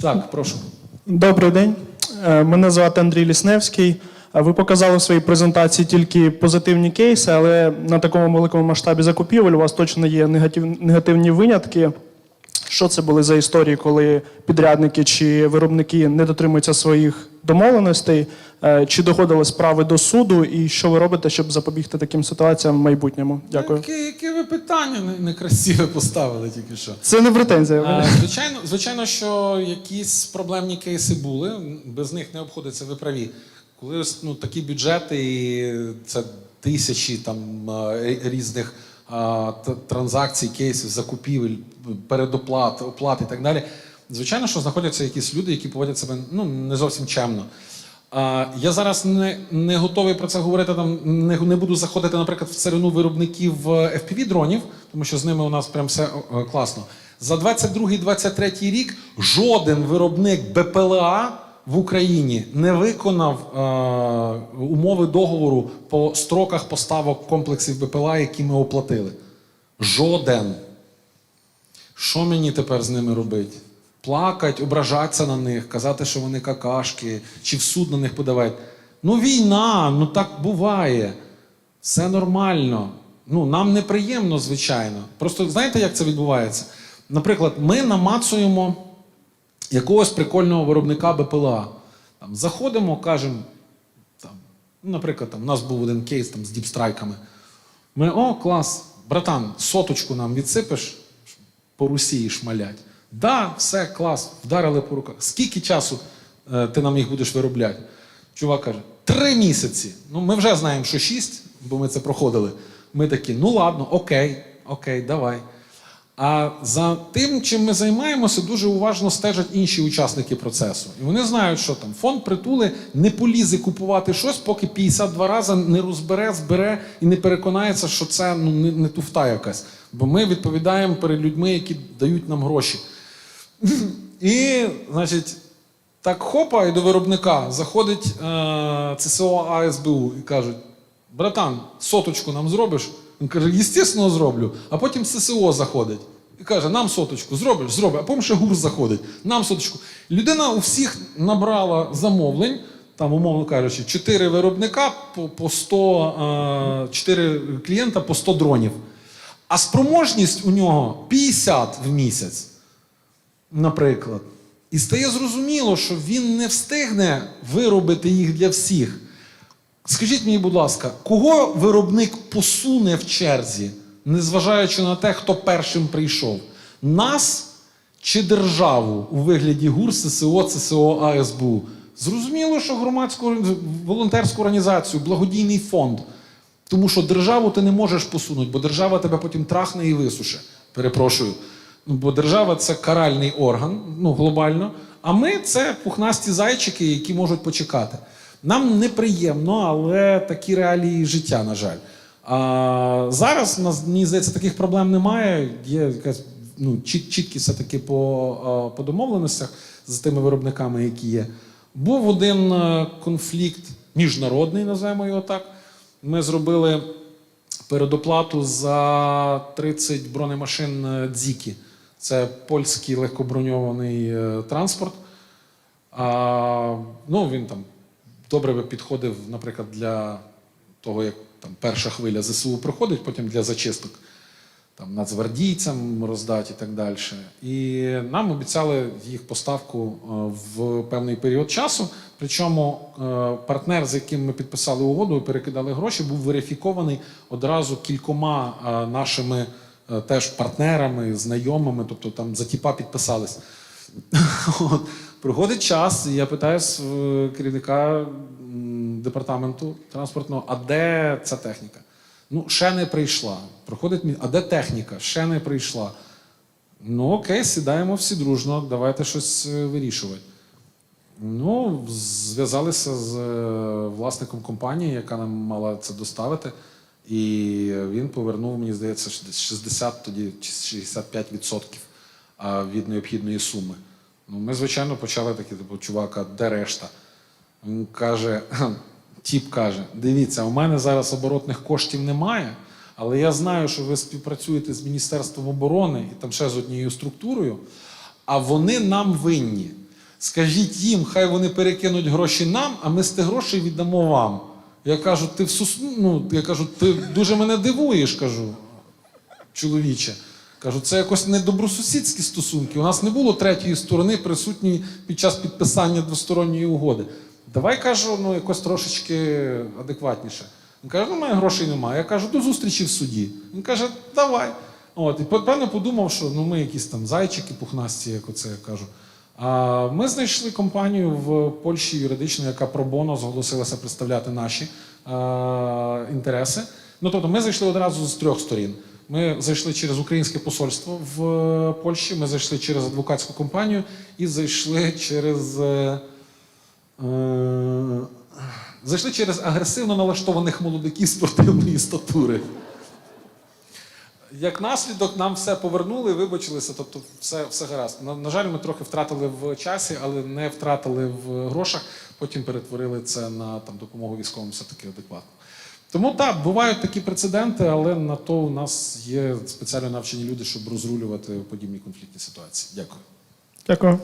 Так, прошу. Добрий день. Е, Мене звати Андрій Лісневський. Е, Ви показали в своїй презентації тільки позитивні кейси, але на такому великому масштабі закупівель у вас точно є негатив, негативні винятки. Що це були за історії, коли підрядники чи виробники не дотримуються своїх домовленостей? Е, Чи доходили справи до суду? І що ви робите, щоб запобігти таким ситуаціям в майбутньому? Дякую. Яке, яке ви питання не- некрасиве поставили тільки що. Це не претензія. А, звичайно, звичайно, що якісь проблемні кейси були, без них не обходиться, ви праві. Коли ну, такі бюджети, і це тисячі там е, різних транзакцій, кейсів, закупівель, передоплат, оплат і так далі. Звичайно, що знаходяться якісь люди, які поводять себе ну, не зовсім чемно. А, я зараз не, не готовий про це говорити. Там не, не буду заходити, наприклад, в царину виробників fpv дронів, тому що з ними у нас прям все е, класно. За 22-23 рік жоден виробник БПЛА в Україні не виконав е, умови договору по строках поставок комплексів БПЛА, які ми оплатили. Жоден. Що мені тепер з ними робити? Плакать, ображатися на них, казати, що вони какашки, чи в суд на них подавати. Ну, війна, ну так буває. Все нормально. Ну, нам неприємно, звичайно. Просто знаєте, як це відбувається? Наприклад, ми намацуємо якогось прикольного виробника БПЛА. Там, заходимо, кажемо, там, ну, наприклад, там, у нас був один кейс там, з діпстрайками. Ми, о, клас, братан, соточку нам відсипеш, по Росії шмалять. Да, все, клас, вдарили по руках. Скільки часу е, ти нам їх будеш виробляти? Чувак каже, три місяці. Ну, ми вже знаємо, що шість, бо ми це проходили. Ми такі, ну ладно, окей, окей, давай. А за тим, чим ми займаємося, дуже уважно стежать інші учасники процесу. І вони знають, що там фонд притули не полізе купувати щось, поки 52 рази не розбере, збере і не переконається, що це ну, не, не туфта якась. Бо ми відповідаємо перед людьми, які дають нам гроші. І, значить, так хопа, і до виробника заходить е, ЦСО АСБУ і кажуть: братан, соточку нам зробиш? Він каже, естественно, зроблю. А потім ССО заходить і каже, нам соточку зробиш, зроби. А потім ще гур заходить, нам соточку. Людина у всіх набрала замовлень, там, умовно кажучи, 4 виробника по, по 100, е, 4 клієнта по 100 дронів. А спроможність у нього 50 в місяць наприклад. І стає зрозуміло, що він не встигне виробити їх для всіх. Скажіть мені, будь ласка, кого виробник посуне в черзі, незважаючи на те, хто першим прийшов? Нас чи державу у вигляді ГУР, ССО, ЦСО, АСБУ? Зрозуміло, що громадську волонтерську організацію, благодійний фонд. Тому що державу ти не можеш посунути, бо держава тебе потім трахне і висуше. Перепрошую. Ну, бо держава це каральний орган, ну глобально. А ми це пухнасті зайчики, які можуть почекати. Нам неприємно, але такі реалії життя, на жаль. А зараз мені здається, таких проблем немає. Є якась ну, чіт, чіткість все-таки по, по домовленостях з тими виробниками, які є. Був один е, конфлікт міжнародний, називаємо його так. Ми зробили передоплату за 30 бронемашин е, Дзікі. Це польський легкоброньований е, транспорт. А, ну, він там добре би підходив, наприклад, для того, як там перша хвиля ЗСУ проходить, потім для зачисток там, нацгвардійцям роздати і так далі. І нам обіцяли їх поставку е, в певний період часу. Причому е, партнер, з яким ми підписали угоду і перекидали гроші, був верифікований одразу кількома е, нашими теж партнерами, знайомими, тобто там за тіпа підписались. Проходить час, і я питаю керівника департаменту транспортного, а де ця техніка? Ну, ще не прийшла. Проходить а де техніка? Ще не прийшла. Ну, окей, сідаємо всі дружно, давайте щось е, вирішувати. Ну, зв'язалися з е, власником компанії, яка нам мала це доставити. І він повернув, мені здається, 60 тоді чи 65% від необхідної суми. Ну, ми, звичайно, почали такі, типу, чувака, де решта? Він каже, тіп каже: дивіться, у мене зараз оборотних коштів немає, але я знаю, що ви співпрацюєте з Міністерством оборони і там ще з однією структурою, а вони нам винні. Скажіть їм, хай вони перекинуть гроші нам, а ми з тих грошей віддамо вам. Я кажу, ти в сус... ну, я кажу, ти дуже мене дивуєш, кажу, чоловіче. Кажу, це якось недобросусідські стосунки. У нас не було третьої сторони присутньої під час підписання двосторонньої угоди. Давай кажу, ну якось трошечки адекватніше. Він каже, ну, мене грошей немає. Я кажу, до зустрічі в суді. Він каже, давай. От, і певно подумав, що ну, ми якісь там зайчики пухнасті, як оце я кажу. А ми знайшли компанію в Польщі юридичну, яка пробоно зголосилася представляти наші е, інтереси. Ну тобто, ми зайшли одразу з трьох сторін. Ми зайшли через українське посольство в е, Польщі, ми зайшли через адвокатську компанію і зайшли через. е, е, Зайшли через агресивно налаштованих молодиків спортивної статури. Як наслідок, нам все повернули, вибачилися, тобто все, все гаразд. На, на жаль, ми трохи втратили в часі, але не втратили в грошах. Потім перетворили це на там, допомогу військовим все-таки адекватно. Тому так, бувають такі прецеденти, але на то у нас є спеціально навчені люди, щоб розрулювати подібні конфліктні ситуації. Дякую. Дякую.